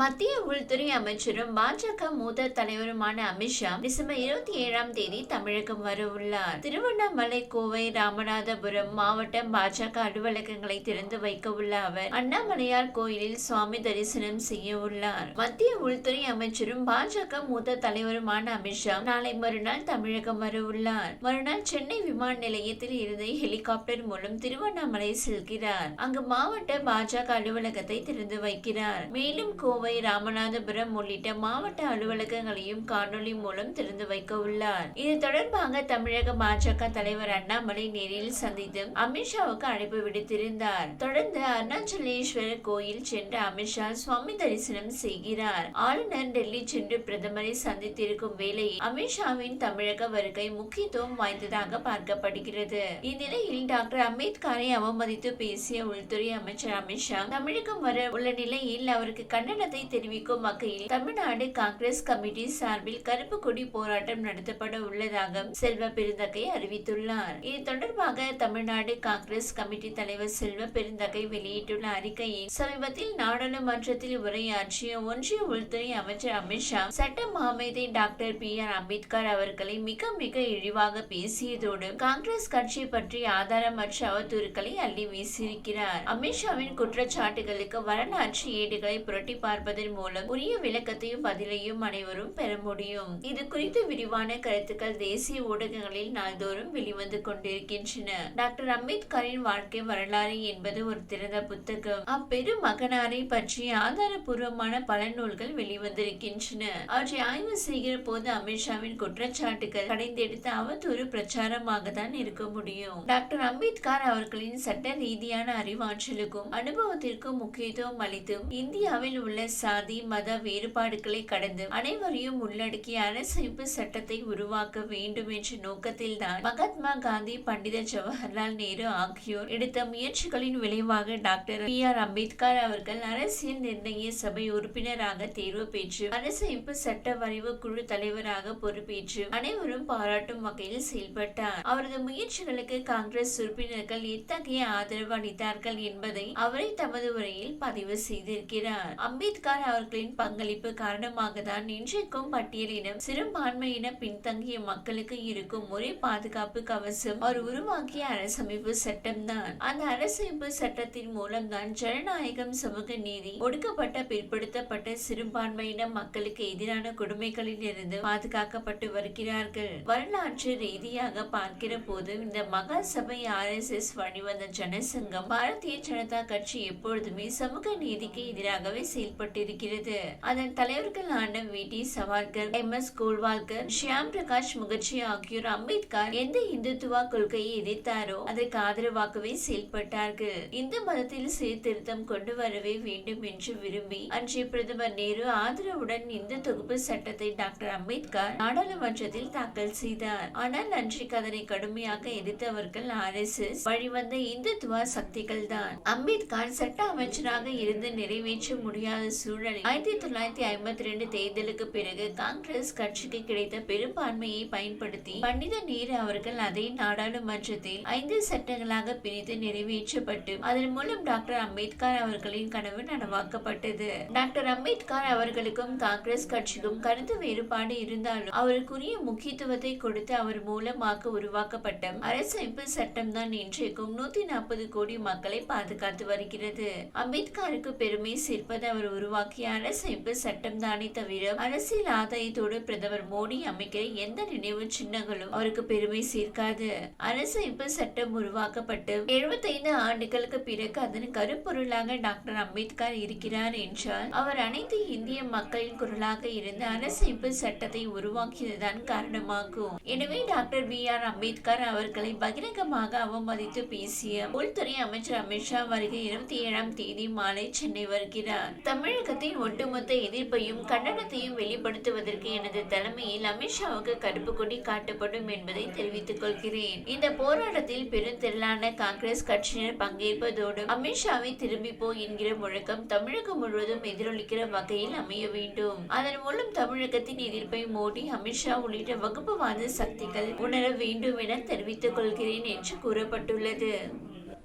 மத்திய உள்துறை அமைச்சரும் பாஜக மூத்த தலைவருமான அமித்ஷா டிசம்பர் இருபத்தி ஏழாம் தேதி தமிழகம் வர உள்ளார். திருவண்ணாமலை கோவை ராமநாதபுரம் மாவட்ட பாஜக அலுவலகங்களை திறந்து வைக்க உள்ள அவர் அண்ணாமலையார் கோயிலில் சுவாமி தரிசனம் செய்ய உள்ளார். மத்திய உள்துறை அமைச்சரும் பாஜக மூத்த தலைவருமான அமித்ஷா நாளை மறுநாள் தமிழகம் வர உள்ளார். மறுநாள் சென்னை விமான நிலையத்தில் இருந்து ஹெலிகாப்டர் மூலம் திருவண்ணாமலை செல்கிறார். அங்கு மாவட்ட பாஜக அலுவலகத்தை திறந்து வைக்கிறார். மேலும் கோவை ராமநாதபுரம் உள்ளிட்ட மாவட்ட அலுவலகங்களையும் காணொலி மூலம் திறந்து வைக்க உள்ளார். இது தொடர்பாக தமிழக பாஜக தலைவர் அண்ணாமலை நேரில் சந்தித்து அமித்ஷாவுக்கு அழைப்பு விடுத்திருந்தார். தொடர்ந்து அருணாச்சலேஸ்வரர் கோயில் சென்ற அமித்ஷா சுவாமி தரிசனம் செய்கிறார். ஆளுநர் டெல்லி சென்று பிரதமரை சந்தித்திருக்கும் வேளையில் அமித்ஷாவின் தமிழக வருகை முக்கியத்துவம் வாய்ந்ததாக பார்க்கப்படுகிறது. இந்நிலையில் டாக்டர் அம்பேத்கரை அவமதித்து பேசிய உள்துறை அமைச்சர் அமித்ஷா தமிழகம் வர உள்ள நிலையில் அவருக்கு கண்டனத்தை தெரிவிக்கும் வகையில் தமிழ்நாடு காங்கிரஸ் கமிட்டி சார்பில் கருப்பு கொடி போராட்டம் நடத்தப்பட உள்ளதாக செல்வ பெருந்தகை அறிவித்துள்ளார். இது தொடர்பாக தமிழ்நாடு காங்கிரஸ் கமிட்டி தலைவர் செல்வ பெருந்தகை வெளியிட்டுள்ள அறிக்கையில் சமீபத்தில் நாடாளுமன்றத்தில் உரையாற்றிய ஒன்றிய உள்துறை அமைச்சர் அமித்ஷா சட்ட மாமேதை டாக்டர் பி. ஆர். அம்பேத்கர் அவர்களை மிக மிக இழிவாக பேசியதோடு காங்கிரஸ் கட்சி பற்றி ஆதாரமற்ற அவதூறுகளை அள்ளி வீசியிருக்கிறார். அமித்ஷாவின் குற்றச்சாட்டுகளுக்கு வரலாற்று ஏடுகளை புரட்டி பார்ப்பதன் மூலம் உரிய விளக்கத்தையும் பதிலையும் அனைவரும் பெற முடியும். இது குறித்து விரிவான கருத்துக்கள் தேசிய ஊடகங்களில் நாள்தோறும் வெளிவந்து கொண்டிருக்கின்றன. டாக்டர் அம்பேத்கரின் வாழ்க்கை வரலாறு என்பது ஒரு திறந்த புத்தகம். அப்பெரு மகனாரை பற்றிய ஆதாரபூர்வமான பல நூல்கள் வெளிவந்திருக்கின்றன. அவற்றை ஆய்வு செய்கிற போது அமித்ஷாவின் குற்றச்சாட்டுகள் கடைந்தெடுத்து அவதூறு பிரச்சாரமாக தான் இருக்க முடியும். டாக்டர் அம்பேத்கர் அவர்களின் சட்ட ரீதியான அறிவாற்றலுக்கும் அனுபவத்திற்கும் முக்கியத்துவம் அளித்தும் இந்தியாவில் உள்ள சாதி மத வேறுபாடுகளை கடந்து அனைவரையும் உள்ளடக்கிய அரசமைப்பு சட்டத்தை உருவாக்க வேண்டும் என்ற நோக்கத்தில் தான் மகாத்மா காந்தி பண்டித ஜவஹர்லால் நேரு ஆகியோர் எடுத்த முயற்சிகளின் விளைவாக டாக்டர் பி ஆர் அம்பேத்கர் அவர்கள் அரசியல் நிர்ணய சபை உறுப்பினராக தேர்வு பெற்று அரசமைப்பு சட்ட வரைவு குழு தலைவராக பொறுப்பேற்று அனைவரும் பாராட்டும் வகையில் செயல்பட்டார். அவரது முயற்சிகளுக்கு காங்கிரஸ் உறுப்பினர்கள் எத்தகைய ஆதரவு அளித்தார்கள் என்பதை அவரை தமது உரையில் பதிவு செய்திருக்கிறார். அம்பேத்கர் அவர்களின் பங்களிப்பு காரணமாக தான் இன்றைக்கும் பட்டியலினம் சிறுபான்மையின பின்தங்கிய மக்களுக்கு இருக்கும் ஒரே பாதுகாப்பு கவசம் அவர் உருவாக்கிய அரசமைப்பு சட்டம் தான் அந்த அரசமைப்பு சட்டத்தின் மூலம் தான் ஜனநாயகம் சமூக நீதி ஒடுக்கப்பட்ட பிற்படுத்தப்பட்ட சிறுபான்மையின மக்களுக்கு எதிரான கொடுமைகளில் இருந்து பாதுகாக்கப்பட்டு வருகிறார்கள். வரலாற்று ரீதியாக பார்க்கிற போது இந்த மகா சபை ஆர் எஸ் எஸ் வழிவந்த ஜனசங்கம் பாரதிய ஜனதா கட்சி எப்பொழுதுமே சமூக நீதிக்கு எதிராகவே செய்யப்பட்டிருக்கிறது அதன் தலைவர்களான V. D. Savarkar M. S. Golwalkar Shyam Prakash Mukherjee ஆகியோர் அம்பேத்கர் எந்த இந்துத்துவ கொள்கையை எதிர்த்தாரோ அதற்கு ஆதரவாகவே செயல்பட்டார்கள். இந்து மதத்தில் சீர்திருத்தம் கொண்டு வரவே வேண்டும் என்று விரும்பி அன்றைய பிரதமர் நேரு ஆதரவுடன் இந்து தொகுப்பு சட்டத்தை டாக்டர் அம்பேத்கர் நாடாளுமன்றத்தில் தாக்கல் செய்தார். ஆனால் அன்றைக்கு அதனை கடுமையாக எதிர்த்தவர்கள் ஆர். எஸ். எஸ். வழிவந்த இந்துத்துவ சக்திகள் தான் அம்பேத்கர் சட்ட அமைச்சராக இருந்து நிறைவேற்ற முடியாத சூழலில் ஆயிரத்தி தொள்ளாயிரத்தி ஐம்பத்தி ரெண்டு தேர்தலுக்கு பிறகு காங்கிரஸ் கட்சிக்கு கிடைத்த பெரும்பான்மையை பயன்படுத்தி பண்டித நேரு அவர்கள் அதை நாடாளுமன்றத்தில் ஐந்து சட்டங்களாக பிரித்து நிறைவேற்றப்பட்டு அதன் மூலம் டாக்டர் அம்பேத்கர் அவர்களின் கனவு நனவாக்கப்பட்டது. டாக்டர் அம்பேத்கர் அவர்களுக்கும் காங்கிரஸ் கட்சிக்கும் கருத்து வேறுபாடு இருந்தாலும் அவருக்குரிய முக்கியத்துவத்தை கொடுத்து அவர் மூலமாக உருவாக்கப்பட்ட அரசமைப்பு சட்டம் தான் இன்றைக்கும் நூத்தி நாற்பது கோடி மக்களை பாதுகாத்து வருகிறது. அம்பேத்கருக்கு பெருமை சேர்ப்பது அவர் உருவாக்கிய அரசமைப்பு சட்டம் தானே தவிர அரசியல் ஆதாயத்தோடு பிரதமர் மோடி அமைக்கிற எந்த நினைவு சின்னங்களும் அவருக்கு பெருமை சேர்க்காது. அரசமைப்பு சட்டம் உருவாக்கப்பட்டு எழுபத்தைந்து ஆண்டுகளுக்கு பிறகு அதன் கருப்பொருளாக டாக்டர் அம்பேத்கர் இருக்கிறார் என்றால் அவர் அனைத்து இந்திய மக்களின் குரலாக இருந்து அரசமைப்பு சட்டத்தை உருவாக்கியதுதான் காரணமாகும். எனவே டாக்டர் பி ஆர் அம்பேத்கர் அவர்களை பகிரங்கமாக அவமதித்து பேசிய உள்துறை அமைச்சர் அமித்ஷா வருகை இருபத்தி ஏழாம் தேதி மாலை சென்னை வருகிறார். தமிழ் தமிழகத்தின் ஒட்டுமொத்த எதிர்ப்பையும் கண்டனத்தையும் வெளிப்படுத்துவதற்கு எனது தலைமையில் அமித்ஷாவுக்கு கருப்பு கொடி காட்டப்படும் என்பதை தெரிவித்துக் கொள்கிறேன். இந்த போராட்டத்தில் பெருந்திரளான காங்கிரஸ் கட்சியினர் பங்கேற்பதோடு அமித்ஷாவை திரும்பி போ என்கிற முழக்கம் தமிழகம் முழுவதும் எதிரொலிக்கிற வகையில் அமைய வேண்டும். அதன் மூலம் தமிழகத்தின் எதிர்ப்பை மோடி அமித்ஷா உள்ளிட்ட வகுப்புவாத சக்திகள் உணர வேண்டும் என தெரிவித்துக் கொள்கிறேன் என்று கூறப்பட்டுள்ளது.